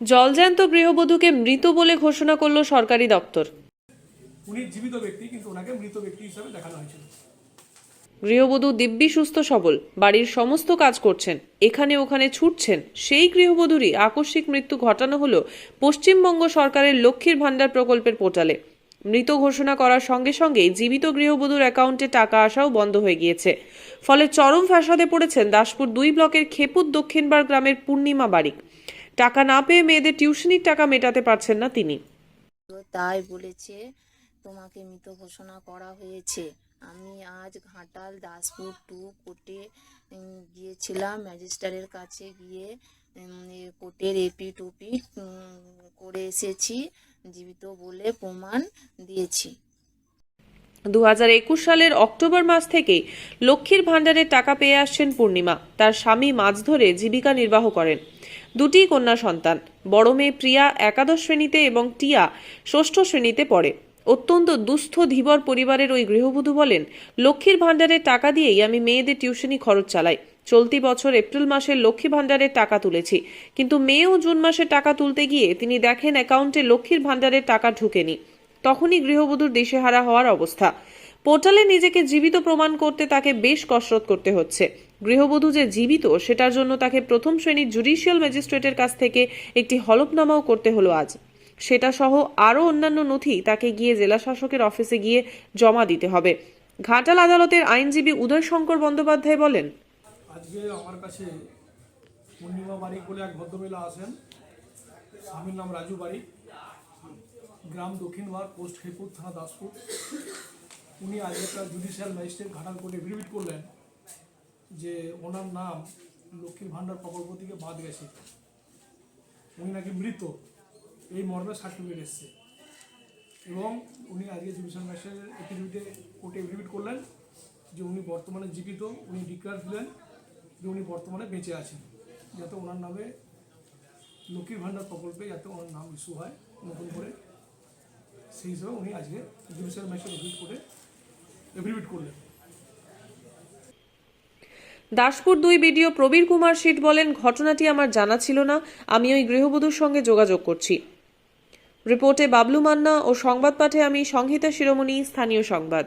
জলজ্যান্ত গৃহবধূকে মৃত বলে ঘোষণা করল সরকারি দপ্তর। উনি জীবিত ব্যক্তি কিন্তু ওনাকে মৃত ব্যক্তি হিসাবে দেখানো হয়েছিল। গৃহবধূ দিব্যি সুস্থ সবল বাড়ির সমস্ত কাজ করছেন এখানে ওখানে ছুটছেন সেই গৃহবধূরই আকস্মিক মৃত্যু ঘটানো হল পশ্চিমবঙ্গ সরকারের লক্ষ্মীর ভাণ্ডার প্রকল্পের পোর্টালে। মৃত ঘোষণা করার সঙ্গে সঙ্গেই জীবিত গৃহবধূর অ্যাকাউন্টে টাকা আসাও বন্ধ হয়ে গিয়েছে। ফলে চরম ফ্যাসাদে পড়েছেন দাসপুর দুই ব্লকের খেপুর দক্ষিণবার গ্রামের পূর্ণিমা বারিক। টাকা না পেয়ে মেয়েদের টিউশনির টাকা মেটাতে পারছেন না তিনি। তাই বলেছে, তোমাকে মৃত ঘোষণা করা হয়েছে। আমি আজ ঘাটাল দাসপুর টু কোর্টে গিয়েছিলাম ম্যাজিস্ট্রেটের কাছে গিয়ে কোর্টের এপি টুপি করে এসেছি, জীবিত বলে প্রমাণ দিয়েছি। দু হাজার একুশ সালের অক্টোবর মাস থেকেই লক্ষ্মীর ভাণ্ডারের টাকা পেয়ে আসছেন পূর্ণিমা। তার স্বামী মাছ ধরে জীবিকা নির্বাহ করেন। দুটি কন্যা সন্তান, বড় মেয়ে প্রিয়া একাদশ শ্রেণীতে এবং টিয়া ষষ্ঠ শ্রেণীতে পড়ে। অত্যন্ত দুস্থ, ধীবর পরিবারের ওই গৃহবধূ বলেন, লক্ষ্মীর ভাণ্ডারের টাকা দিয়েই আমি মেয়েদের টিউশনি খরচ চালাই। চলতি বছর এপ্রিল মাসে লক্ষ্মী ভাণ্ডারের টাকা তুলেছি। কিন্তু মে ও জুন মাসে টাকা তুলতে গিয়ে তিনি দেখেন অ্যাকাউন্টে লক্ষ্মীর ভাণ্ডারের টাকা ঢুকেনি। তখনই গৃহবধূর দিশেহারা হওয়ার অবস্থা। পোর্টালে নিজেকে জীবিত প্রমাণ করতে তাকে বেশ কসরত করতে হচ্ছে। গৃহবধূ যে জীবিত, সেটার জন্য তাকে প্রথম শ্রেণির জুডিশিয়াল ম্যাজিস্ট্রেটের কাছ থেকে একটি হলফনামাও করতে হলো আজ। সেটা সহ আরও অন্যান্য নথি তাকে গিয়ে জেলা শাসকের অফিসে গিয়ে জমা দিতে হবে। ঘাটাল আদালতের আইনজীবী উদয় শঙ্কর বন্দ্যোপাধ্যায় বলেন, আজকে আমার কাছে পূর্ণিমা বারিক বলে এক ভদ্রমহিলা আসেন। স্বামীর নাম রাজু বারিক। গ্রাম দক্ষিণ দক্ষিণবার পোস্ট খেপুর থানা দাসপুর। উনি আজ একটা জুডিশিয়াল ম্যাজিস্ট্রেট ঘাটাল কোর্টে এফিডেভিট করলেন যে ওনার নাম লক্ষ্মীর ভাণ্ডার প্রকল্প থেকে বাদ গেছে। উনি নাকি মৃত। এই মর্মে সার্টিফিকেট এসছে। এবং উনি আজকে জুডিশিয়াল ম্যাজিস্ট্রেটের এফিডেভিটে কোর্টে এফিডেভিট করলেন যে উনি বর্তমানে জীবিত, উনি ডিক্লার দিলেন যে উনি বর্তমানে বেঁচে আছেন। যাতে ওনার নামে লক্ষ্মীর ভাণ্ডার প্রকল্পে যাতে ওনার নাম ইস্যু হয়, নতুন করে। সেই হিসাবে উনি আজকে জুডিশিয়াল ম্যাজিস্ট্রেট এফিডেভিট করে এফিডেভিট করলেন। দাসপুর দুই বিডিও প্রবীর কুমার শীত বলেন, ঘটনাটি আমার জানা ছিল না, আমি ওই গৃহবধূর সঙ্গে যোগাযোগ করছি। রিপোর্টে বাবলু মান্না ও সংবাদ পাঠে আমি সংহিতা শিরোমণি, স্থানীয় সংবাদ।